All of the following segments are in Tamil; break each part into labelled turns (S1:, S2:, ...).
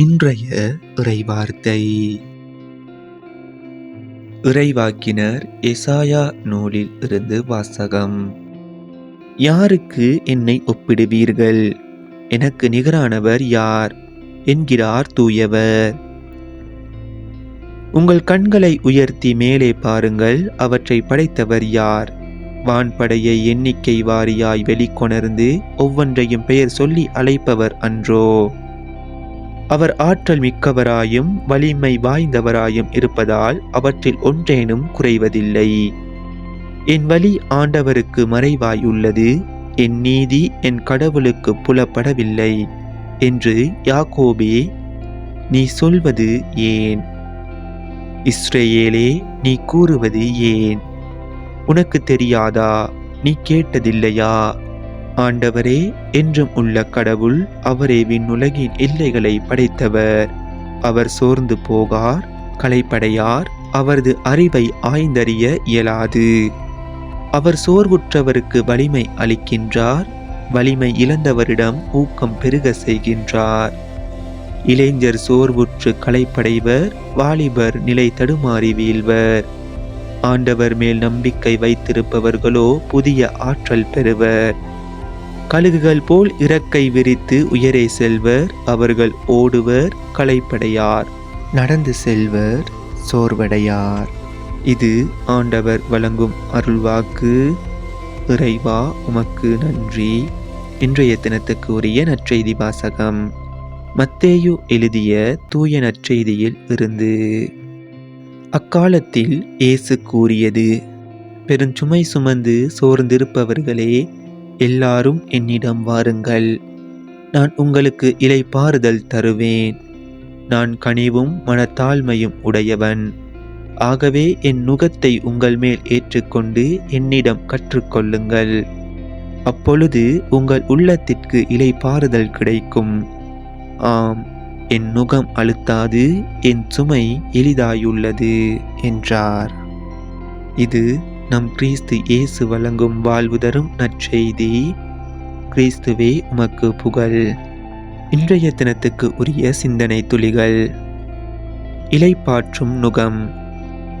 S1: இன்றைய இறைவார்த்தை. இறைவாக்கினர் எசாயா நூலில் இருந்து வாசகம். யாருக்கு என்னை ஒப்பிடுவீர்கள்? எனக்கு நிகரானவர் யார்? என்கிறார் தூயவர். உங்கள் கண்களை உயர்த்தி மேலே பாருங்கள் அவற்றை படைத்தவர் யார்? வான்படையை எண்ணிக்கை வாரியாய் வெளிக்கொணர்ந்து ஒவ்வொன்றையும் பெயர் சொல்லி அழைப்பவர் அன்றோ? அவர் ஆற்றல் மிக்கவராயும் வலிமை வாய்ந்தவராயும் இருப்பதால் அவற்றில் ஒன்றேனும் குறைவதில்லை. என் வழி ஆண்டவருக்கு மறைவாயுள்ளது என் நீதி என் கடவுளுக்கு புலப்படவில்லை என்று யாக்கோபே நீ சொல்வது ஏன்? இஸ்ரேலே நீ கூறுவது ஏன்? உனக்கு தெரியாதா? நீ கேட்டதில்லையா? ஆண்டவரே என்றும் உள்ள கடவுள் அவரே விண்ணுலகின் எல்லைகளை படைத்தவர். அவர் சோர்ந்து போகார் களைப்படையார் அவரது அறிவை ஆய்ந்தறிய இயலாது. அவர் சோர்வுற்றவருக்கு வலிமை அளிக்கின்றார் வலிமை இழந்தவரிடம் ஊக்கம் பெருக செய்கின்றார். இளைஞர் சோர்வுற்று களைப்படைவர் வாலிபர் நிலை தடுமாறி வீழ்வர். ஆண்டவர் மேல் நம்பிக்கை வைத்திருப்பவர்களோ புதிய ஆற்றல் பெறுவர். கழுகுகள் போல் இறக்கை விரித்து உயரே செல்வர் அவர்கள் ஓடுவர் களைப்படையார். நடந்து செல்வர் சோர்வடையார். இது ஆண்டவர் வழங்கும் அருள்வாக்கு. இறைவா உமக்கு நன்றி. இன்றைய தினத்துக்கு உரிய நற்செய்தி வாசகம். மத்தேயு எழுதிய தூய நற்செய்தியில் இருந்து. அக்காலத்தில் இயேசு கூறியது பெருஞ்சுமை சுமந்து சோர்ந்திருப்பவர்களே எல்லாரும் என்னிடம் வாருங்கள். நான் உங்களுக்கு இலைப்பாறுதல் தருவேன். நான் கனிவும் மனத்தாழ்மையும் உடையவன். ஆகவே என் நுகத்தை உங்கள் மேல் ஏற்றுக்கொண்டு என்னிடம் கற்றுக்கொள்ளுங்கள். அப்பொழுது உங்கள் உள்ளத்திற்கு இலைப்பாறுதல் கிடைக்கும். ஆம் என் நுகம் அழுத்தாது என் சுமை எளிதாயுள்ளது என்றார். இது நம் கிறிஸ்து இயேசு வழங்கும் வாழ்வு தரும் நற்செய்தி. கிறிஸ்துவே உமக்கு புகழ். இன்றைய தினத்துக்கு உரிய சிந்தனை துளிகள். இலைப்பாற்றும் நுகம்.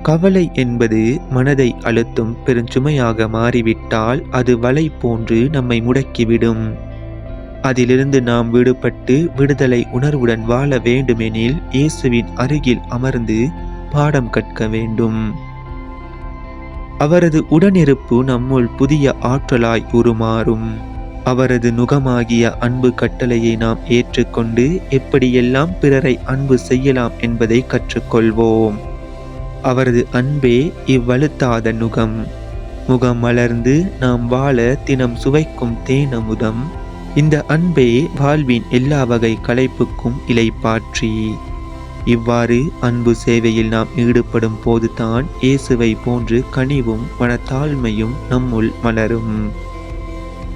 S1: கவலை என்பது மனதை அழுத்தும் பெருஞ்சுமையாக மாறிவிட்டால் அது வலை போன்று நம்மை முடக்கிவிடும். அதிலிருந்து நாம் விடுபட்டு விடுதலை உணர்வுடன் வாழ வேண்டுமெனில் இயேசுவின் அருகில் அமர்ந்து பாடம் கற்க வேண்டும். அவரது உடனிருப்பு நம்முள் புதிய ஆற்றலாய் உருமாறும். அவரது நுகமாகிய அன்பு கட்டளையை நாம் ஏற்றுக்கொண்டு எப்படியெல்லாம் பிறரை அன்பு செய்யலாம் என்பதை கற்றுக்கொள்வோம். அவரது அன்பே இவ்வழுத்தாத நுகம். முகம் மலர்ந்து நாம் வாழ தினம் சுவைக்கும் தேனமுதம். இந்த அன்பே வாழ்வின் எல்லா வகை களைப்புக்கும் இலைப்பாற்றி. இவ்வாறு அன்பு சேவையில் நாம் ஈடுபடும் போதுதான் இயேசுவை போன்று கனிவும் மனத்தாழ்மையும் நம்முள் மலரும்.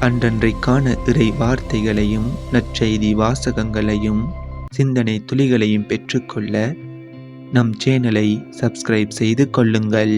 S1: அன்றன்றைக்கான இறை வார்த்தைகளையும் நற்செய்தி வாசகங்களையும் சிந்தனை துளிகளையும் பெற்றுக்கொள்ள நம் சேனலை சப்ஸ்கிரைப் செய்து கொள்ளுங்கள்.